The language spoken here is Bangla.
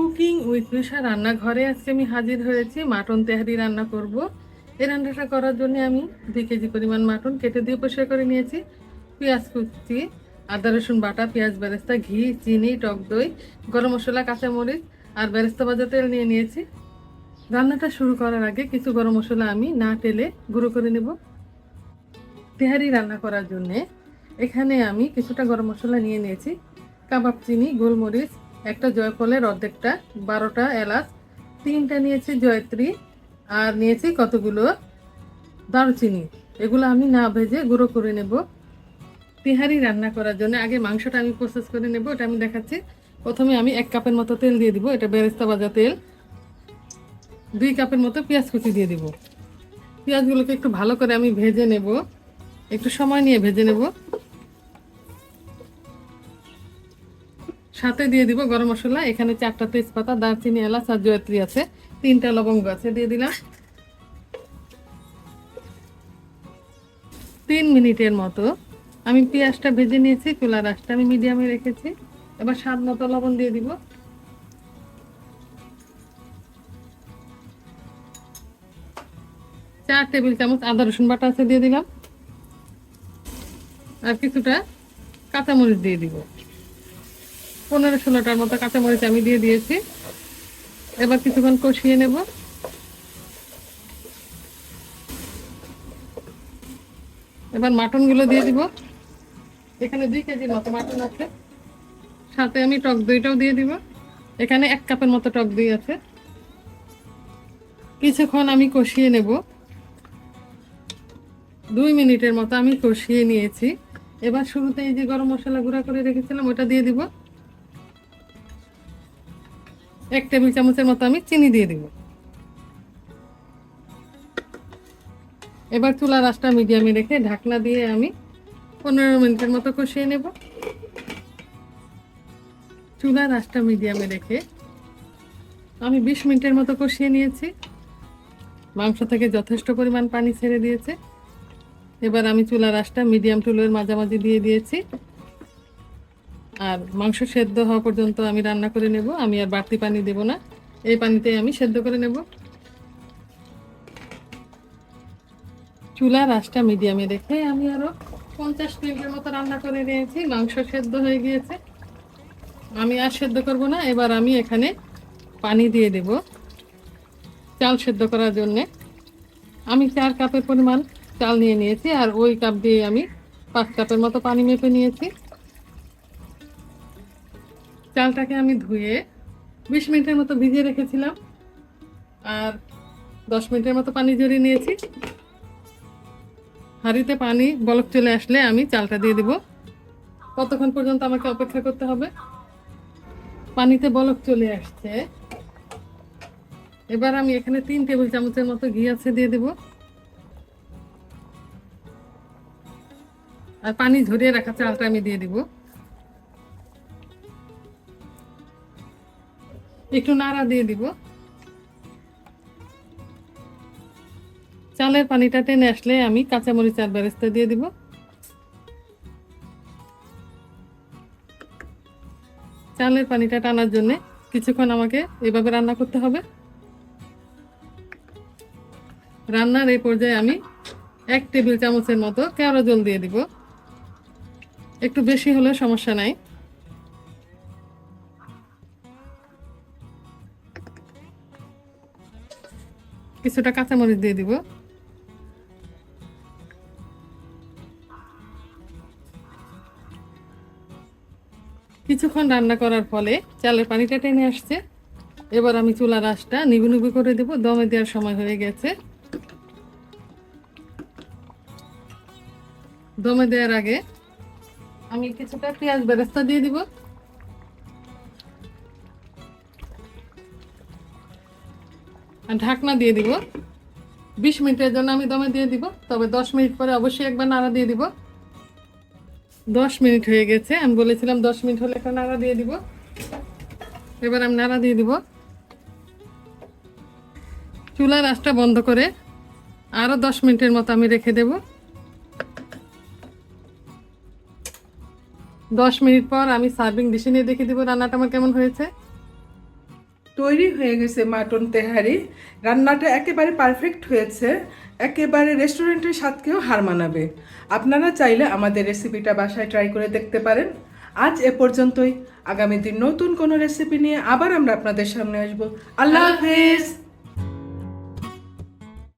কুকিং উইথ মিশা রান্নাঘরে আজকে আমি হাজির হয়েছি। মাটন তেহারি রান্না করব। এই রান্নাটা করার জন্য আমি দুই কেজি পরিমাণ মাটন কেটে দিয়ে পরিষ্কার করে নিয়েছি। পেঁয়াজ কুচি, আদা, রসুন বাটা, পেঁয়াজ, বেরেস্তা, ঘি, চিনি, টক দই, গরম মশলা, কাঁচামরিচ আর বেরেস্তা ভাজা তেল নিয়ে নিয়েছি। রান্নাটা শুরু করার আগে কিছু গরম মশলা আমি না তেলে গুঁড়ো করে নেব। তেহারি রান্না করার জন্যে এখানে আমি কিছুটা গরম মশলা নিয়ে নিয়েছি। কাবাব চিনি, গোলমরিচ একটা জয়ফলের অর্ধেকটা, বারোটা এলাচ, তিনটা নিয়েছি জয়ত্রী, আর নিয়েছি কতগুলো? দারুচিনি। এগুলো আমি না ভেজে গুঁড়ো করে নেব। তিহারি রান্না করার জন্য আগে মাংসটা আমি প্রসেস করে নেব, এটা আমি দেখাচ্ছি। প্রথমে আমি এক কাপের মতো তেল দিয়ে দিব, এটা বেরেস্তা ভাজা তেল। দুই কাপের মতো পেঁয়াজ কুচি দিয়ে দিব। পেঁয়াজগুলোকে একটু ভালো করে আমি ভেজে নেব। একটু সময় নিয়ে ভেজে নেব। সাথে দিয়ে দিব গরম মশলা। এখানে চারটা তেজপাতা, দারচিনি, এলাচ আর জয়ত্রী আছে। তিনটা লবঙ্গ আছে, দিয়ে দিলাম। তিন মিনিটের মতো আমি পেঁয়াজটা ভেজে নিয়েছি, চুলার আঁচটা আমি মিডিয়ামে রেখেছি। এবার স্বাদ মতো লবণ দিয়ে দিব। চার টেবিল চামচ আদা, রসুন বাটা আছে, দিয়ে দিলাম। আর কিছুটা কাঁচামরিচ দিয়ে দিব। পনেরো ষোলোটার মতো কাঁচামরিচ আমি দিয়ে দিয়েছি। এবার কিছুক্ষণ কষিয়ে নেব। এবার মাটনগুলো দিয়ে দিব। এখানে দুই কেজির মতো মাটন আছে। সাথে আমি টক দইটাও দিয়ে দিব। এখানে এক কাপের মতো টক দই আছে। কিছুক্ষণ আমি কষিয়ে নেব। দুই মিনিটের মতো আমি কষিয়ে নিয়েছি। এবার শুরুতে এই যে গরম মশলা গুঁড়া করে রেখেছিলাম, ওটা দিয়ে দিব। এক টেবিল চামচের মতো আমি চিনি দিয়ে দিব। এবার চুলা আঁচটা মিডিয়ামে রেখে ঢাকনা দিয়ে আমি পনেরো মিনিটের মতো কষিয়ে নেব। চুলা আঁচটা মিডিয়ামে রেখে আমি বিশ মিনিটের মতো কষিয়ে নিয়েছি। মাংস থেকে যথেষ্ট পরিমাণ পানি ছেড়ে দিয়েছে। এবার আমি চুলা আঁচটা মিডিয়াম টুলের মাঝামাঝি দিয়ে দিয়েছি। আর মাংস সেদ্ধ হওয়া পর্যন্ত আমি রান্না করে নেব, আমি আর বাড়তি পানি দেব না। এই পানিতেই আমি সেদ্ধ করে নেব। চুলার আঁচটা মিডিয়ামে রেখে আমি আরও পঞ্চাশ মিনিটের মতো রান্না করে নিয়েছি, মাংস সেদ্ধ হয়ে গিয়েছে। আমি আর সেদ্ধ করব না, এবার আমি এখানে পানি দিয়ে দেব চাল সেদ্ধ করার জন্যে। আমি চার কাপের পরিমাণ চাল নিয়ে নিয়েছি, আর ওই কাপ দিয়ে আমি পাঁচ কাপের মতো পানি মেপে নিয়েছি। চালটাকে আমি ধুয়ে বিশ মিনিটের মতো ভিজিয়ে রেখেছিলাম। আর দশ মিনিটের মতো পানি ঝরিয়ে নিয়েছি। হাঁড়িতে পানি, বলক চলে আসলে আমি চালটা দিয়ে দিব। কতক্ষণ পর্যন্ত আমাকে অপেক্ষা করতে হবে? পানিতে বলক চলে আসছে। এবার আমি এখানে তিন টেবিল চামচের মতো ঘি আছে দিয়ে দেব। আর পানি ঝরিয়ে রাখা চালটা আমি দিয়ে দিব। একটু নাড়া দিয়ে দিব। চালের পানিটা টেনে আসলে আমি কাঁচামরিচ আর বেরেস্তা দিয়ে দিব। চালের পানিটা টানার জন্য কিছুক্ষণ আমাকে এভাবে রান্না করতে হবে। রান্নার এই পর্যায়ে আমি এক টেবিল চামচের মতো কেওড়া জল দিয়ে দিব। একটু বেশি হলে সমস্যা নাই। কিছুটা কাঁচামরিচ দিয়ে দিব। কিছুক্ষণ রান্না করার ফলে চালের পানিটা টেনে আসছে। এবার আমি চুলার আঁচটা নিবু নিবু করে দেব, দমে দেওয়ার সময় হয়ে গেছে। দমে দেওয়ার আগে আমি কিছুটা পেঁয়াজ বেরেস্তা দিয়ে দিব। ঢাকনা দিয়ে দিব। বিশ মিনিটের জন্য আমি দমে দিয়ে দিব। তবে দশ মিনিট পরে অবশ্যই একবার নাড়া দিয়ে দিব। দশ মিনিট হয়ে গেছে। আমি বলেছিলাম দশ মিনিট হলে একটা নাড়া দিয়ে দিব। এবার আমি নাড়া দিয়ে দিব। চুলার আঁচটা বন্ধ করে আরও দশ মিনিটের মতো আমি রেখে দেব। দশ মিনিট পর আমি সার্ভিং ডিশে নিয়ে দেখে দিব রান্নাটা আমার কেমন হয়েছে। তৈরি হয়ে গেছে মাটন তেহারি। রান্নাটা একেবারে পারফেক্ট হয়েছে। একেবারে রেস্টুরেন্টের স্বাদকেও হার মানাবে। আপনারা চাইলে আমাদের রেসিপিটা বাসায় ট্রাই করে দেখতে পারেন। আজ এ পর্যন্তই। আগামী দিন নতুন কোনো রেসিপি নিয়ে আবার আমরা আপনাদের সামনে আসব। আল্লাহ হাফেজ!